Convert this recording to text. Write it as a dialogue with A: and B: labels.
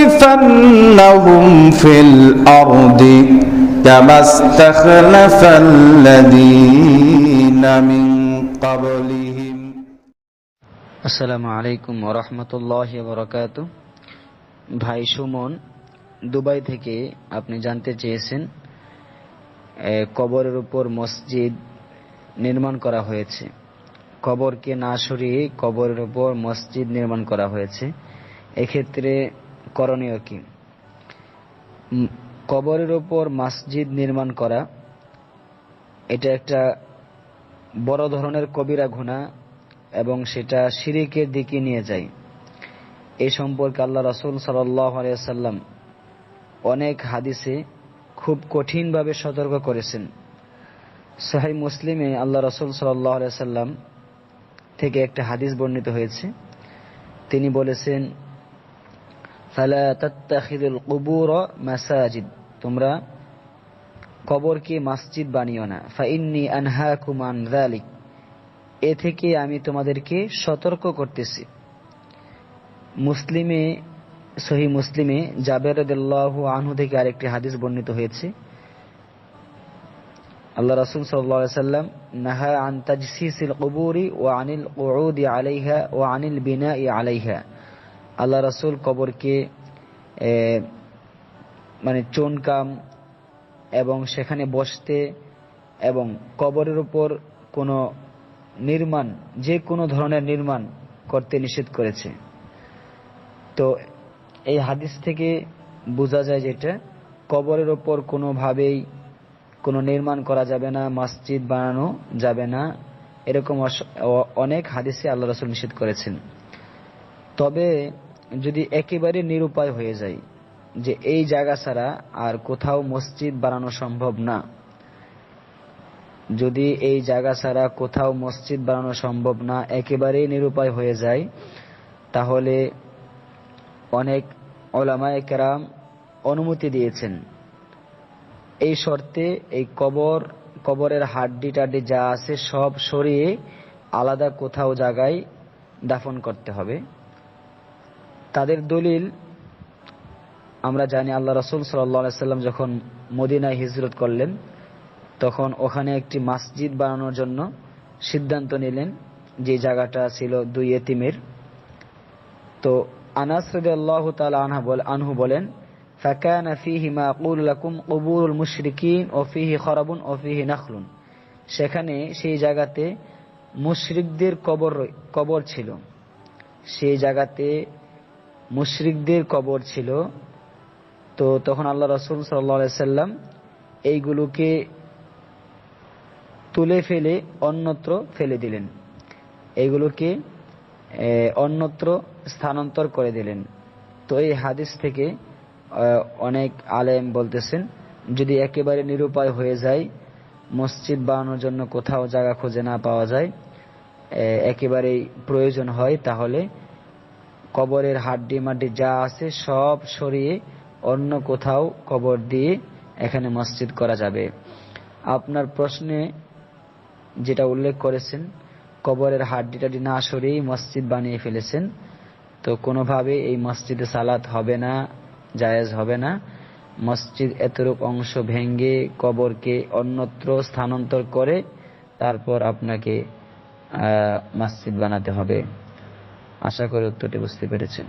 A: ليستخلفنهم في الأرض كما استخلف الذين من قبلهم
B: আসসালামু আলাইকুম ওরহমতুল্লাহ বরকাত ভাই সুমন দুবাই থেকে আপনি জানতে চেয়েছেন এ, কবরের উপর মসজিদ নির্মাণ করা হয়েছে কবরকে না সরিয়ে কবরের উপর মসজিদ নির্মাণ করা হয়েছে এক্ষেত্রে করণীয় কি? কবরের উপর মসজিদ নির্মাণ করা, এটা একটা বড় ধরনের কবিরা গুণা এবং সেটা শিরিকের দিকে নিয়ে যায়। এই সম্পর্কে আল্লাহ রসুল সাল্লাম অনেক হাদিসে খুব কঠিনভাবে সতর্ক করেছেন। সাহাই মুসলিমে আল্লাহ রসুল সাল্লাম থেকে একটা হাদিস বর্ণিত হয়েছে। তিনি বলেছেন ফালা তাত্তাখিদুল কুবুর মাসাজিদ তোমরা কবরকে মসজিদ বানিও না। ফাইন্নি আনহাকুম আন যালিক এ থেকে আমি তোমাদেরকে সতর্ক করতেছি। মুসলিমে, সহি মুসলিমে জাবের আনহু থেকে আরেকটি হাদিস বর্ণিত হয়েছে। আল্লাহ রাসূল সাল্লাম নাহা আন তাজসিসিল কুবুরি ওয়া আনিল আলাইহা ওয়া আনিল বিনাই আলাইহা। আল্লাহ রাসুল কবরকে মানে চুনকাম এবং সেখানে বসতে এবং কবরের উপর কোনো নির্মাণ, যে কোনো ধরনের নির্মাণ করতে নিষেধ করেছে। তো এই হাদিস থেকে বোঝা যায় যেটা কবরের ওপর কোনোভাবেই কোনো নির্মাণ করা যাবে না, মসজিদ বানানো যাবে না, এরকম অনেক হাদিসে আল্লাহ রসুল নিষেধ করেছেন। তবে যদি একেবারে নিরুপায় হয়ে যায় যে এই জায়গা ছাড়া আর কোথাও মসজিদ বানানো সম্ভব না, যদি এই জায়গা ছাড়া কোথাও মসজিদ বানানো সম্ভব না, একেবারেই নিরুপায় হয়ে যায় তাহলে অনেক ওলামায়ে কেরাম অনুমতি দিয়েছেন। এই শর্তে এই কবর, কবরের হাড্ডি টাড্ডি যা আছে সব সরিয়ে আলাদা কোথাও জায়গায় দাফন করতে হবে। তাদের দলিল, আমরা জানি আল্লাহ রসুল সাল্লা সাল্লাম যখন মদিনায় হিজরত করলেন, তখন ওখানে একটি মসজিদ বানানোর জন্য সিদ্ধান্ত নিলেন যে জায়গাটা ছিল দুই এতিমের। তো আনাস আল্লাহ আনহা আনহু বলেন, ফাকান ফিহি মাকুলকুম কবুল মুশরিকিন ওফিহি খরাবুন ওফিহি নাখলুন। সেখানে সেই জায়গাতে মুশরিকদের কবর কবর ছিল। সেই জায়গাতে মুশরিকদের কবর ছিল। তো তখন আল্লাহ রসুল সাল্লাহ সাল্লাম এইগুলোকে তুলে ফেলে, অন্যত্র ফেলে দিলেন। এইগুলোকে অন্যত্র স্থানান্তর করে দিলেন। তো এই হাদিস থেকে অনেক আলেম বলতেছেন, যদি একেবারে নিরুপায় হয়ে যায়, মসজিদ বানানোর জন্য কোথাও জায়গা খুঁজে না পাওয়া যায় একেবারেই প্রয়োজন হয়, তাহলে কবরের হাড্ডি মাড্ডি যা আছে সব সরিয়ে অন্য কোথাও কবর দিয়ে এখানে মসজিদ করা যাবে। আপনার প্রশ্নে যেটা উল্লেখ করেছেন, কবরের হাড্ডি টাড্ডি না সরিয়েই মসজিদ বানিয়ে ফেলেছেন, তো কোনোভাবে এই মসজিদে সালাত হবে না, জায়েজ হবে না। মসজিদ এতরূপ অংশ ভেঙ্গে কবরকে অন্যত্র স্থানান্তর করে তারপর আপনাকে মসজিদ বানাতে হবে। আশা করি উত্তরটি বুঝতে পেরেছেন।